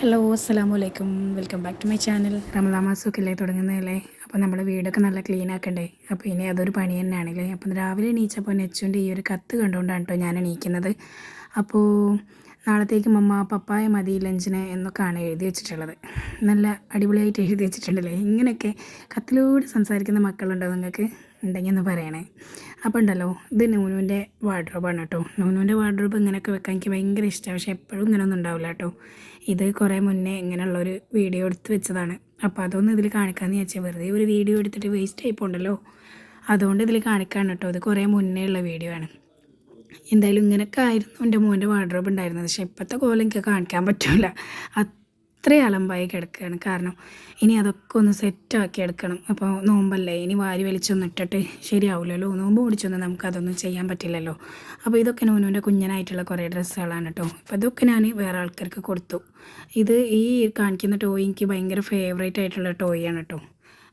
Hello അസ്സാം വലൈക്കും welcome back to my channel. റമദാ മാസമൊക്കെ തുടങ്ങുന്നതല്ലേ? അപ്പോൾ നമ്മുടെ വീടൊക്കെ നല്ല ക്ലീൻ ആക്കണ്ടേ? അപ്പോൾ ഇനി അതൊരു പണി തന്നെയാണല്ലേ? അപ്പം രാവിലെ എണീച്ചപ്പോൾ നെച്ചുവിന്റെ ഈ ഒരു കത്ത് കണ്ടുകൊണ്ടാണ് കേട്ടോ ഞാൻ എണീക്കുന്നത്. അപ്പോൾ നാളത്തേക്ക് മമ്മ പപ്പായ മതി ലഞ്ചിന് എന്നൊക്കെയാണ് എഴുതി വെച്ചിട്ടുള്ളത്. നല്ല അടിപൊളിയായിട്ട് എഴുതി വെച്ചിട്ടുണ്ടല്ലേ? ഇങ്ങനെയൊക്കെ കത്തിലൂടെ സംസാരിക്കുന്ന മക്കളുണ്ടോ നിങ്ങൾക്ക്? ഉണ്ടെങ്കിൽ ഒന്ന് പറയണേ. അപ്പോൾ ഉണ്ടല്ലോ ഇത് നൂനുവിന്റെ വാർഡ്രോബാണ് കേട്ടോ നൂനുവിന്റെ വാർഡ്രോബ് ഇങ്ങനെയൊക്കെ വെക്കാൻ എനിക്ക് ഭയങ്കര ഇഷ്ടമാണ് പക്ഷേ എപ്പോഴും ഇങ്ങനെയൊന്നും ഉണ്ടാവില്ല കേട്ടോ ഇത് കുറേ മുന്നേ ഇങ്ങനെയുള്ളൊരു വീഡിയോ എടുത്ത് വെച്ചതാണ്. അപ്പോൾ അതൊന്നും ഇതിൽ കാണിക്കാമെന്ന് ചോദിച്ചാൽ വെറുതെ ഒരു വീഡിയോ എടുത്തിട്ട് വേസ്റ്റ് ആയി അതുകൊണ്ട് ഇതിൽ കാണിക്കാണ് കേട്ടോ ഇത് കുറേ മുന്നേ ഉള്ള വീഡിയോ ആണ്. എന്തായാലും ഇങ്ങനെയൊക്കെ ആയിരുന്നു എന്റെ മോന്റെ വാർഡ്രോബ് ഉണ്ടായിരുന്നത്. പക്ഷേ ഇപ്പോഴത്തെ കോലം എനിക്ക് കാണിക്കാൻ പറ്റില്ല അത്രയും അലമ്പായി കിടക്കുകയാണ്. കാരണം ഇനി അതൊക്കെ ഒന്ന് സെറ്റാക്കി എടുക്കണം. അപ്പോൾ നോമ്പല്ലേ? ഇനി വാരി വലിച്ചൊന്നും ഇട്ടിട്ട് ശരിയാവില്ലല്ലോ നോമ്പ് പിടിച്ചൊന്നും നമുക്ക് അതൊന്നും ചെയ്യാൻ പറ്റില്ലല്ലോ. അപ്പോൾ ഇതൊക്കെ നോനൂന്റെ കുഞ്ഞനായിട്ടുള്ള കുറേ ഡ്രസ്സുകളാണ് കേട്ടോ. അപ്പോൾ ഇതൊക്കെ ഞാൻ വേറെ ആൾക്കാർക്ക് കൊടുത്തു. ഇത് ഈ കാണിക്കുന്ന ടോയ് എനിക്ക് ഭയങ്കര ഫേവറേറ്റ് ആയിട്ടുള്ള ടോയാണ് കേട്ടോ.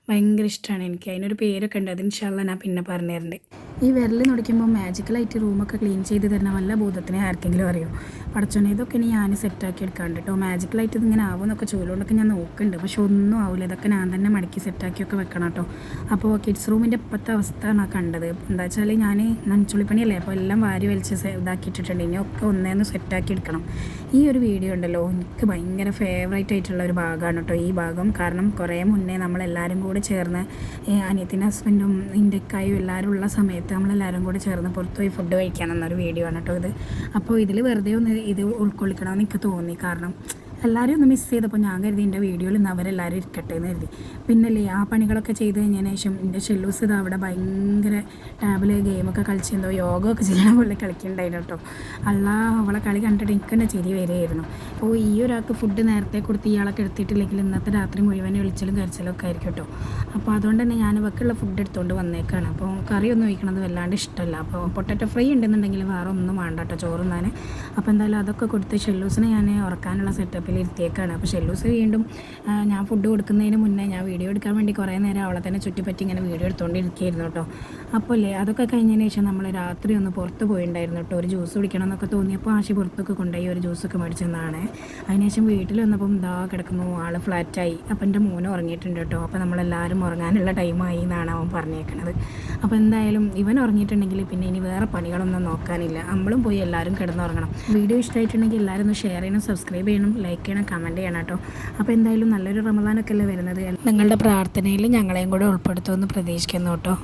ഭയങ്കര ഇഷ്ടമാണ് എനിക്ക്. അതിനൊരു പേരൊക്കെ ഉണ്ട്. അത് ഇൻഷാല്ല ഞാൻ പിന്നെ പറഞ്ഞു തരുന്നുണ്ട് ഈ വിരൽ മാജിക്കൽ മാജിക്കലായിട്ട് റൂമൊക്കെ ക്ലീൻ ചെയ്ത് തരുന്ന വല്ല ഭൂതത്തിനെ ആർക്കെങ്കിലും അറിയോ? പടച്ചോനെ ഇതൊക്കെ ഇനി ഞാൻ സെറ്റാക്കി എടുക്കാണ്ട് കേട്ടോ മാജിക്കലായിട്ട് ഇതിങ്ങനെ ആവുമെന്നൊക്കെ ചോദിച്ചുകൊണ്ടൊക്കെ ഞാൻ നോക്കുന്നുണ്ട് പക്ഷെ ഒന്നും ആവില്ല ഇതൊക്കെ ഞാൻ തന്നെ മടക്കി സെറ്റാക്കിയൊക്കെ വെക്കണം കേട്ടോ അപ്പോൾ കിഡ്സ് റൂമിന്റെ ഇപ്പോഴത്തെ അവസ്ഥയാണ് കണ്ടത്. എന്താ വെച്ചാൽ ഞാൻ നനച്ചുള്ളിപ്പണിയല്ലേ അപ്പോൾ എല്ലാം വാരി വലിച്ച് ഇതാക്കിയിട്ടിട്ടുണ്ട്. ഇനി ഒക്കെ ഒന്നേന്ന് സെറ്റാക്കി എടുക്കണം. ഈ ഒരു വീഡിയോ ഉണ്ടല്ലോ എനിക്ക് ഭയങ്കര ഫേവറേറ്റ് ആയിട്ടുള്ള ഒരു ഭാഗമാണ് കേട്ടോ ഈ ഭാഗം. കാരണം കുറേ മുന്നേ നമ്മളെല്ലാവരും കൂടെ ചേർന്ന് അനിയത്തിന്റെ ഹസ്ബൻഡും ഇന്റെക്കായും എല്ലാവരും ഉള്ള സമയത്ത് നമ്മളെല്ലാവരും കൂടി ചേർന്ന് പുറത്ത് പോയി ഫുഡ് കഴിക്കാൻ എന്നൊരു വീഡിയോ ആണ് കേട്ടോ ഇത്. അപ്പോൾ ഇതിൽ വെറുതെ ഒന്ന് ഇത് ഉൾക്കൊള്ളിക്കണമെന്ന് എനിക്ക് തോന്നി. കാരണം എല്ലാവരും ഒന്ന് മിസ് ചെയ്തപ്പോൾ ഞാൻ കരുതി എന്റെ വീഡിയോയിൽ നിന്ന് അവരെല്ലാവരും ഇരിക്കട്ടെ എന്ന് കരുതി. പിന്നല്ലേ ആ പണികളൊക്കെ ചെയ്ത് കഴിഞ്ഞതിന് ശേഷം എന്റെ ഷെല്ലൂസ് ഇത് അവിടെ ഭയങ്കര ടാബിൽ ഗെയിമൊക്കെ കളിച്ചെന്തോ യോഗ ഒക്കെ ചെയ്യാൻ പോലെ കളിക്കുന്നുണ്ടായിരുന്നു കേട്ടോ. അല്ല അവളെ കളി കണ്ടിട്ട് എനിക്ക് തന്നെ ചിരി വരികയായിരുന്നു. അപ്പോൾ ഈ ഒരാൾക്ക് ഫുഡ് നേരത്തെ കൊടുത്ത് ഇയാളൊക്കെ എടുത്തിട്ടില്ലെങ്കിൽ ഇന്നത്തെ രാത്രി മുഴുവൻ വിളിച്ചലും കരച്ചിലും ഒക്കെ ആയിരിക്കും കേട്ടോ. അപ്പോൾ അതുകൊണ്ട് തന്നെ ഞാൻ ഇവക്കുള്ള ഫുഡ് എടുത്തുകൊണ്ട് വന്നേക്കാണ്. അപ്പോൾ കറിയൊന്നും ഒഴിക്കണത് വല്ലാണ്ട് ഇഷ്ടമല്ല. അപ്പോൾ പൊട്ടറ്റോ ഫ്രൈ ഉണ്ടെന്നുണ്ടെങ്കിൽ വേറെ ഒന്നും വേണ്ട കേട്ടോ ചോറുന്നാൻ അപ്പോൾ എന്തായാലും അതൊക്കെ കൊടുത്ത് ഷെല്ലൂസിനെ ഞാൻ ഉറക്കാനുള്ള സെറ്റപ്പ് ഇരുത്തിയേക്കാണ്. അപ്പോൾ ഷെല്ലൂസ് വീണ്ടും ഞാൻ ഫുഡ് കൊടുക്കുന്നതിന് മുന്നേ ഞാൻ വീഡിയോ എടുക്കാൻ വേണ്ടി കുറേ നേരം അവളെ തന്നെ ചുറ്റിപ്പറ്റി ഇങ്ങനെ വീഡിയോ എടുത്തുകൊണ്ടിരിക്കുകയായിരുന്നു കേട്ടോ അപ്പോൾ അല്ലേ അതൊക്കെ കഴിഞ്ഞതിന് ശേഷം നമ്മൾ രാത്രി ഒന്ന് പുറത്ത് പോയിണ്ടായിരുന്നു കേട്ടോ ഒരു ജ്യൂസ് കുടിക്കണം എന്നൊക്കെ തോന്നിയപ്പോൾ ആശി പുറത്തൊക്കെ കൊണ്ടുപോയി ഒരു ജ്യൂസൊക്കെ മേടിച്ചെന്നാണ്. അതിനുശേഷം വീട്ടിൽ വന്നപ്പം ഇതാ കിടക്കുന്നു ആൾ ഫ്ലാറ്റായി അപ്പം എന്റെ മോനും ഉറങ്ങിയിട്ടുണ്ട് കേട്ടോ അപ്പോൾ നമ്മളെല്ലാവരും ഉറങ്ങാനുള്ള ടൈമായി എന്നാണ് അവൻ പറഞ്ഞേക്കണത്. അപ്പോൾ എന്തായാലും ഇവൻ ഉറങ്ങിയിട്ടുണ്ടെങ്കിൽ പിന്നെ ഇനി വേറെ പണികളൊന്നും നോക്കാനില്ല. നമ്മളും പോയി എല്ലാവരും കിടന്നുറങ്ങണം. വീഡിയോ ഇഷ്ടമായിട്ടുണ്ടെങ്കിൽ എല്ലാവരും ഒന്ന് ഷെയർ ചെയ്യണം സബ്സ്ക്രൈബ് ചെയ്യണം ലൈക്ക് ലൈക്ക് ചെയ്യണം കമന്റ് ചെയ്യണം കേട്ടോ. അപ്പോൾ എന്തായാലും നല്ലൊരു റമദാനൊക്കെ അല്ലേ വരുന്നത്. നിങ്ങളുടെ പ്രാർത്ഥനയിൽ ഞങ്ങളെയും കൂടെ ഉൾപ്പെടുത്തുമെന്ന് പ്രതീക്ഷിക്കുന്നു കേട്ടോ.